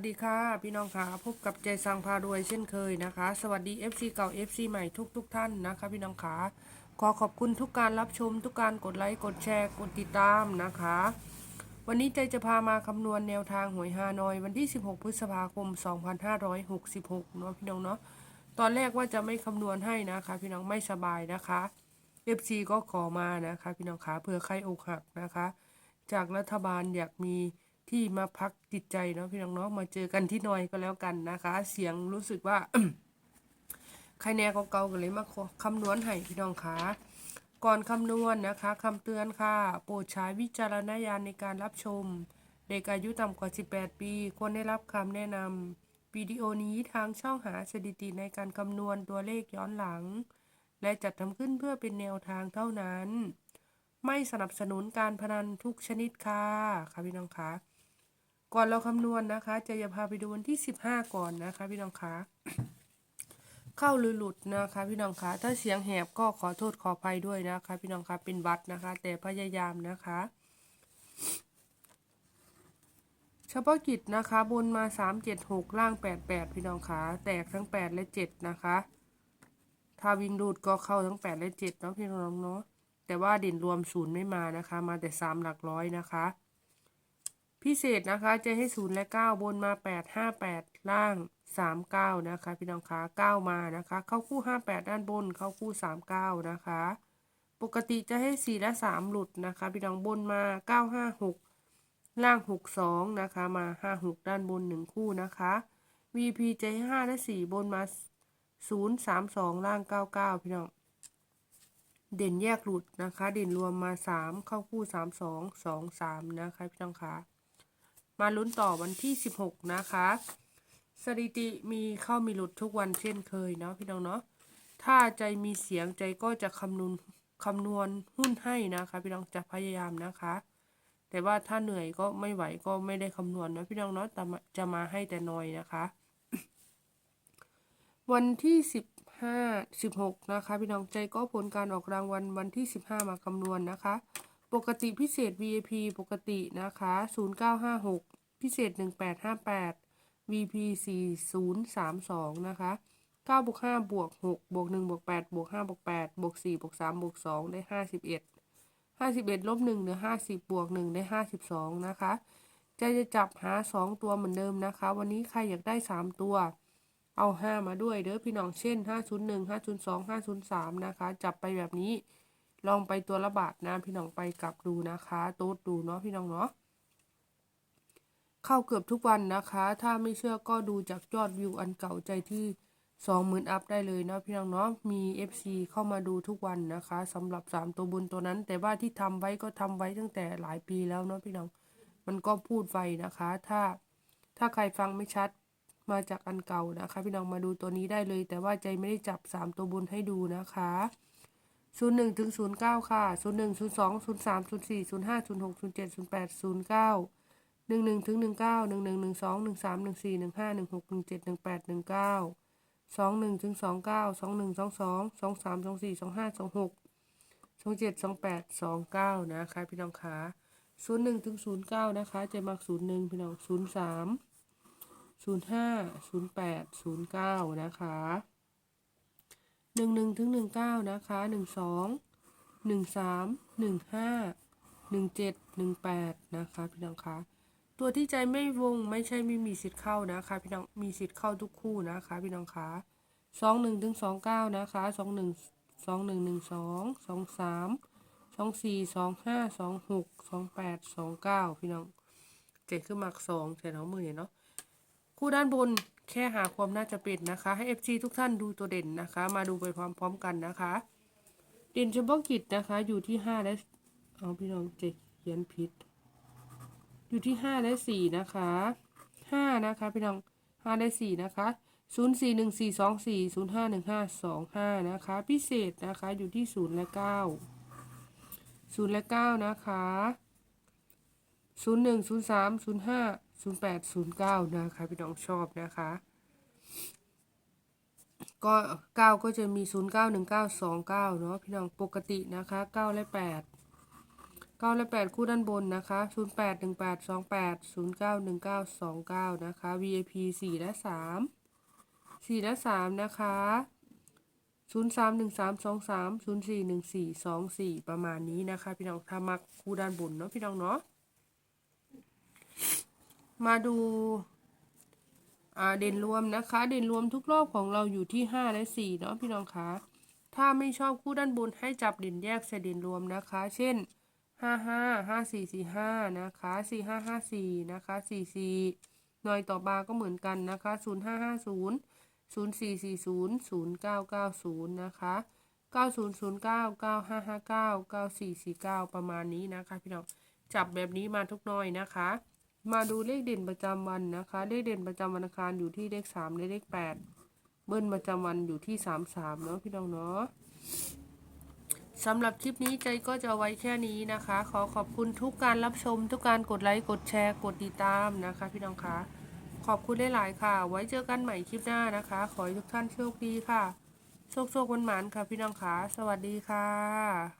สวัสดีค่ะ พี่น้องค่ะพบกับใจสังพารวยเช่นเคยนะคะ สวัสดี FC เก่า FC ใหม่ทุกทุกๆท่านนะคะ พี่น้องค่ะขอขอบคุณทุกการรับชม ทุกการกดไลค์กดแชร์กดติดตามนะคะ วันนี้ใจจะพามาคำนวณแนวทางหวยฮานอยวันที่ 16 พฤษภาคม 2566เนาะพี่น้องเนาะตอนแรกว่าจะไม่คำนวณให้นะคะ พี่น้องไม่สบายนะคะ FC ก็ขอมานะคะ พี่น้องขาเผื่อใครอกหักนะคะ จากรัฐบาลอยากมี ที่มาพักจิตใจเนาะพี่น้องเนาะมาเจอกันที่นอยก็แล้วกันนะคะ เสียงรู้สึกว่าใครแน่เก่าๆกันเลยมาขอคำนวณให้พี่น้องคะก่อนคำนวณนะคะคำเตือนค่ะ โปรดใช้วิจารณญาณในการรับชม เด็กอายุต่ำกว่า 18 ปีควรได้รับคำแนะนำวิดีโอนี้ทางช่องหาสถิติในการคำนวณตัวเลขย้อนหลัง และจัดทำขึ้นเพื่อเป็นแนวทางเท่านั้น ไม่สนับสนุนการพนันทุกชนิดค่ะค่ะพี่น้องคะ ก่อนเราคำนวณนะคะจะจะพาไปดูวันที่ 15 ก่อนนะคะพี่น้องคะเข้าหรือหลุดนะคะพี่น้องคะถ้าเสียงแหบก็ขอโทษขออภัยด้วยนะคะ พี่น้องคะเป็นบัตรนะคะ แต่พยายามนะคะเฉพาะกิจนะคะบนมา 3 7 6 ล่าง 8 8 พี่น้องคะแตกทั้ง 8 และ 7 นะคะ ถ้าวิ่งรูดก็เข้าทั้ง 8 และ 7 เนาะพี่น้องเนาะแต่ว่าเด่นรวมศูนย์ไม่มานะคะ มาแต่ 3 หลักร้อยนะคะ พิเศษนะคะจะให้ศูนย์และ9บนมา8 5 8ล่าง3 9นะคะพี่น้องคะ9มานะคะ เข้าคู่58ด้านบน เข้าคู่3 9นะคะ ปกติจะให้4และ3หลุดนะคะ พี่น้องบนมา9 5 6ล่าง6 2นะคะมา5 6ด้านบน1คู่นะคะ VP จะให้5และ4บนมา0 3 2ล่าง99พี่น้องเด่นแยกหลุดนะคะ เด่นรวมมา3เข้าคู่3 2 2 3นะคะพี่น้องคะ มาลุ้นต่อวันที่ 16 นะคะ สถิติมีเข้ามีหลุดทุกวันเช่นเคยเนาะพี่น้องเนาะถ้าใจมีเสียงใจก็จะคำนวณคำนวณหุ้นให้นะคะ พี่น้องจะพยายามนะคะ แต่ว่าถ้าเหนื่อยก็ไม่ไหวก็ไม่ได้คำนวณนะพี่น้องเนาะแต่มาจะมาให้แต่น้อยนะคะ วันที่สิบห้าสิบหกนะคะ พี่น้องใจก็ผลการออกรางวัลวันที่สิบห้ามาคำนวณนะคะ ปกติพิเศษ VIP ปกตินะคะศูนย์เก้าห้าหก พิเศษหนึ่งแปดห้าแปด VP สี่ศูนย์สามสองนะคะเก้าบวกห้าบวกหกบวกหนึ่งบวกแปดบวกห้าบวกแปดบวกสี่บวกสามบวกสองได้ห้าสิบเอ็ดห้าสิบเอ็ดลบหนึ่งเหลือห้าสิบบวกหนึ่งได้ห้าสิบสองนะคะจะจะจับหาสองตัวเหมือนเดิมนะคะ วันนี้ใครอยากได้สามตัว เอาห้ามาด้วยเด้อพี่น้องเช่นห้าศูนย์หนึ่งห้าศูนย์สองห้าศูนย์สามนะคะ จับไปแบบนี้ลองไปตัวละบาทนะพี่น้องไปกลับดูนะคะ โต๊ดดูเนาะพี่น้องเนาะ เข้าเกือบทุกวันนะคะ ถ้าไม่เชื่อก็ดูจากยอดวิวอันเก่าใจที่สองหมื่นอัพได้เลยนะพี่น้องเนาะมี FC เข้ามาดูทุกวันนะคะสำหรับ 3 ตัวบนตัวนั้น แต่ว่าที่ทำไว้ก็ทำไว้ตั้งแต่หลายปีแล้วเนาะพี่น้อง มันก็พูดไวนะคะ ถ้าถ้าใครฟังไม่ชัดมาจากอันเก่านะคะ พี่น้องมาดูตัวนี้ได้เลย แต่ว่าใจไม่ได้จับ 3 ตัวบนให้ดูนะคะ01ถึง09 ค่ะ 01 02 03 04 05 06 07 08 09 หนึ่งหนึ่งถึงหนึ่งเก้าหนึ่งหนึ่งหนึ่งสองหนึ่งสามหนึ่งสี่หนึ่งห้าหนึ่งหกหนึ่งเจ็ดหนึ่งแปดหนึ่งเก้าสองหนึ่งถึงสองเก้าสองหนึ่งสองสองสองสามสองสี่สองห้าสองหกสองเจ็ดสองแปดสองเก้านะคะพี่น้องขาศูนย์หนึ่งถึงศูนย์เก้านะคะจะมักศูนย์หนึ่งพี่น้องศูนย์สามศูนย์ห้าศูนย์แปดศูนย์เก้านะคะหนึ่งหนึ่งถึงหนึ่งเก้านะคะหนึ่งสองหนึ่งสามหนึ่งห้าหนึ่งเจ็ดหนึ่งแปดนะคะพี่น้องคะ ตัวที่ใจไม่วงไม่ใช่ไม่มีสิทธิ์เข้านะคะ พี่น้องมีสิทธิ์เข้าทุกคู่นะคะ พี่น้องคะสองหนึ่งถึงสองเก้านะคะสองหนึ่งสองหนึ่งหนึ่งสองสองสามสองสี่สองห้าสองหกสองแปดสองเก้าพี่น้องเจ็ดขึ้นมาสองแต่น้องมือเนี่ยเนาะคู่ด้านบนแค่หาความน่าจะเป็นนะคะ ให้ FC ทุกท่านดูตัวเด่นนะคะ มาดูไปพร้อมๆกันนะคะ เด่นเฉพาะกิจนะคะอยู่ที่ห้าและเอาพี่น้องเจ็ดเขียนผิด อยู่ที่ห้าและสี่นะคะห้านะคะพี่น้องห้าและสี่นะคะศูนย์สี่หนึ่งสี่สองสี่ศูนย์ห้าหนึ่งห้าสองห้านะคะ พิเศษนะคะอยู่ที่ศูนย์และเก้าศูนย์และเก้านะคะศูนย์หนึ่งศูนย์สามศูนย์ห้าศูนย์แปดศูนย์เก้านะคะพี่น้องชอบนะคะก็เก้าก็จะมีศูนย์เก้าหนึ่งเก้าสองเก้าเนาะพี่น้องปกตินะคะเก้าและแปด เก้าและแปดคู่ด้านบนนะคะศูนย์แปดหนึ่งแปดสองแปดศูนย์เก้าหนึ่งเก้าสองเก้านะคะ VIP สี่และสามสี่และสามนะคะศูนย์สามหนึ่งสามสองสามศูนย์สี่หนึ่งสี่สองสี่ประมาณนี้นะคะ พี่น้องถ้ามักคู่ด้านบนเนาะพี่น้องเนาะมาดูเด่นรวมนะคะ เด่นรวมทุกรอบของเราอยู่ที่ 5 และ 4 เนาะพี่น้องคะถ้าไม่ชอบคู่ด้านบนให้จับเด่นแยกใส่เด่นรวมนะคะ เช่น ห้าห้าห้าสี่สี่ห้านะคะสี่ห้าห้าสี่นะคะสี่สี่หน่วยต่อบาก็เหมือนกันนะคะศูนย์ห้าห้าศูนย์ศูนย์สี่สี่ศูนย์ศูนย์เก้าเก้าศูนย์นะคะเก้าศูนย์ศูนย์เก้าเก้าห้าห้าเก้าเก้าสี่สี่เก้าประมาณนี้นะคะพี่น้องจับแบบนี้มาทุกหน่อยนะคะ มาดูเลขเด่นประจำวันนะคะ เลขเด่นประจำวันอังคารอยู่ที่เลขสามและเลขแปดเบิ้ลประจำวันอยู่ที่สามสามเนาะพี่น้องเนาะ สำหรับคลิปนี้ใจก็จะไว้แค่นี้นะคะ ขอขอบคุณทุกการรับชม ทุกการกดไลค์ กดแชร์ กดติดตามนะคะ พี่น้องคะขอบคุณหลายๆค่ะ ไว้เจอกันใหม่คลิปหน้านะคะ ขอให้ทุกท่านโชคดีค่ะ โชคโชควันหมานค่ะพี่น้องคะสวัสดีค่ะ